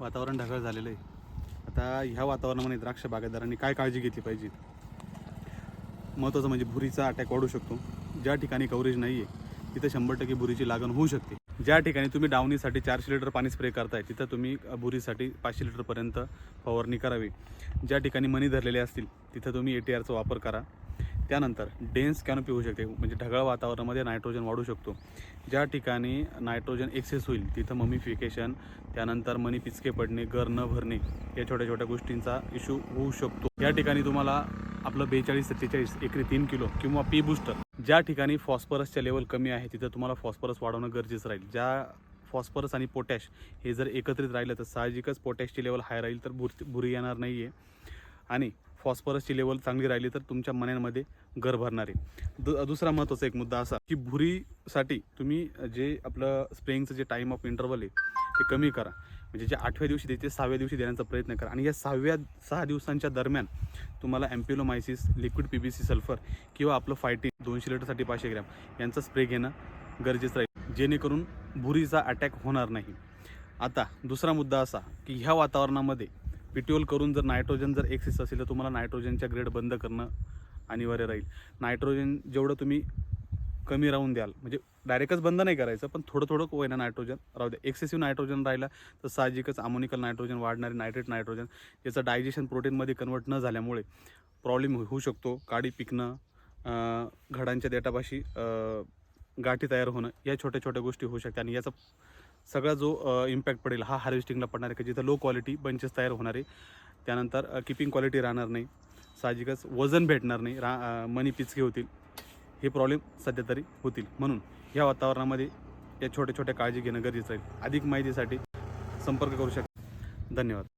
वातावरण ढगाळ झालेलं आहे. आता ह्या वातावरणामध्ये द्राक्ष बागायतदारांनी काय काळजी घेतली पाहिजे? महत्त्वाचं म्हणजे भुरीचा अटॅक वाढू शकतो. ज्या ठिकाणी कव्हरेज नाही आहे तिथं शंभर टक्के भुरीची लागण होऊ शकते. ज्या ठिकाणी तुम्ही डावणीसाठी चारशे लिटर पाणी स्प्रे करताय तिथं तुम्ही भुरीसाठी पाचशे लिटरपर्यंत फवारणी करावी. ज्या ठिकाणी मनी धरलेले असतील तिथं तुम्ही ए टी आरचा वापर करा. त्यानंतर डेन्स कॅनोपी होऊ शकते. म्हणजे ढगाळ वातावरणामध्ये नायट्रोजन वाढू शकतो. ज्या ठिकाणी नायट्रोजन एक्सेस होईल तिथं ममिफिकेशन त्यानंतर मनी पिचके पडणे गर न भरणे या छोट्या छोट्या गोष्टींचा इश्यू होऊ शकतो. या ठिकाणी तुम्हाला आपलं बेचाळीस सत्तेचाळीस एकरी तीन किलो किंवा पी बुस्टर ज्या ठिकाणी फॉस्फरसच्या लेवल कमी आहे तिथं तुम्हाला फॉस्फरस वाढवणं गरजेचं राहील. ज्या फॉस्फरस आणि पोटॅश हे जर एकत्रित राहिलं तर साहजिकच पोटॅशची लेवल हाय राहील तर बुर बुरी येणार नाही आहे आणि फॉस्फरसची लेवल चांगली राहिली तर तुमच्या मण्यांमध्ये घर भरणार आहे. दु दुसरा महत्त्वाचा एक मुद्दा असा की भुरीसाठी तुम्ही जे आपलं स्प्रेइंगचं जे टाईम ऑफ इंटरवल आहे ते कमी करा. म्हणजे जे आठव्या दिवशी देते सहाव्या दिवशी देण्याचा प्रयत्न करा. आणि या सहाव्या सहा दिवसांच्या दरम्यान तुम्हाला एम्प्युलोमायसिस liquid P B C sulphur किंवा आपलं फायटिंग दोनशे लिटरसाठी पाचशे ग्रॅम यांचा स्प्रे घेणं गरजेचं राहील. जेणेकरून भुरीचा अटॅक होणार नाही. आता दुसरा मुद्दा असा की ह्या वातावरणामध्ये पिट्योल करून जर नायट्रोजन जर एक्सेस असेल तर तुम्हाला नायट्रोजनच्या ग्रेड बंद करणं अनिवार्य राहील. नायट्रोजन जेवढं तुम्ही कमी राहून द्याल म्हणजे डायरेक्टच बंद नाही करायचं पण थोडं थोडं होईना नायट्रोजन राहू द्या. एक्सेसिव्ह नायट्रोजन राहिला तर साहजिकच अमोनिकल नायट्रोजन वाढणारे नायट्रेट नायट्रोजन याचं डायजेशन प्रोटीनमध्ये कन्वर्ट न झाल्यामुळे प्रॉब्लेम होऊ शकतो. काडी पिकणं घडांच्या देटापाशी गाठी तयार होणं या छोट्या छोट्या गोष्टी होऊ शकतात आणि याचा सगळा जो इम्पॅक्ट पडेल हा हार्वेस्टिंगला पडणार आहे की? जिथं लो क्वालिटी बंचेस तयार होणार आहे. त्यानंतर किपिंग क्वालिटी राहणार नाही. साहजिकच वजन भेटणार नाही. रा मनी पिचके होतील. हे प्रॉब्लेम सध्या तरी होतील. म्हणून या वातावरणामध्ये या छोट्या छोट्या काळजी घेणं गरजेचं आहे. अधिक माहितीसाठी संपर्क करू शकता. धन्यवाद.